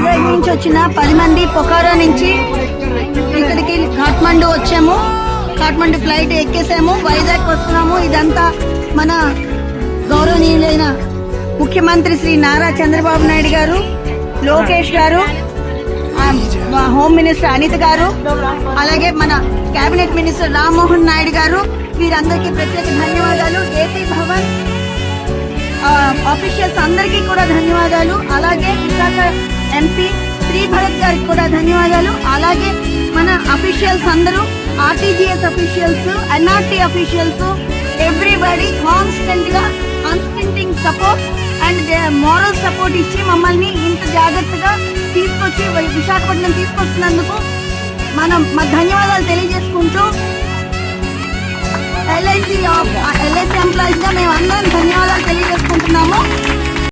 హైదరాబాద్ నుంచి వచ్చిన పది మంది పొకారో నుంచి ఇక్కడికి కాఠ్మండు వచ్చాము. కాఠ్మండు ఫ్లైట్ ఎక్కేసాము. వైజాగ్ వస్తున్నాము. ఇదంతా మన గౌరవనీయులైన ముఖ్యమంత్రి శ్రీ నారా చంద్రబాబు నాయుడు గారు లోకేష్ గారు హోమ్ మినిస్టర్ అనిత గారు అలాగే మన కేబినెట్ మినిస్టర్ రామ్మోహన్ నాయుడు గారు వీరందరికీ ప్రత్యేక ధన్యవాదాలు. ఏపీ భవన్ ఆఫీషియల్స్ అందరికీ కూడా ధన్యవాదాలు. అలాగే విశాఖ ఎంపీ శ్రీ భరత్ గారికి కూడా ధన్యవాదాలు. అలాగే మన అఫీషియల్స్ అందరూ RTGS officials NRT officials everybody కాన్స్టెంట్గా unstinting support and moral support ఇచ్చి మమ్మల్ని ఇంత జాగ్రత్తగా తీసుకొచ్చి విశాఖపట్నం తీసుకొచ్చినందుకు మనం మా ధన్యవాదాలు తెలియజేసుకుంటూ ఎల్ఐసి ఎల్ఐసి ఎంప్లాయీస్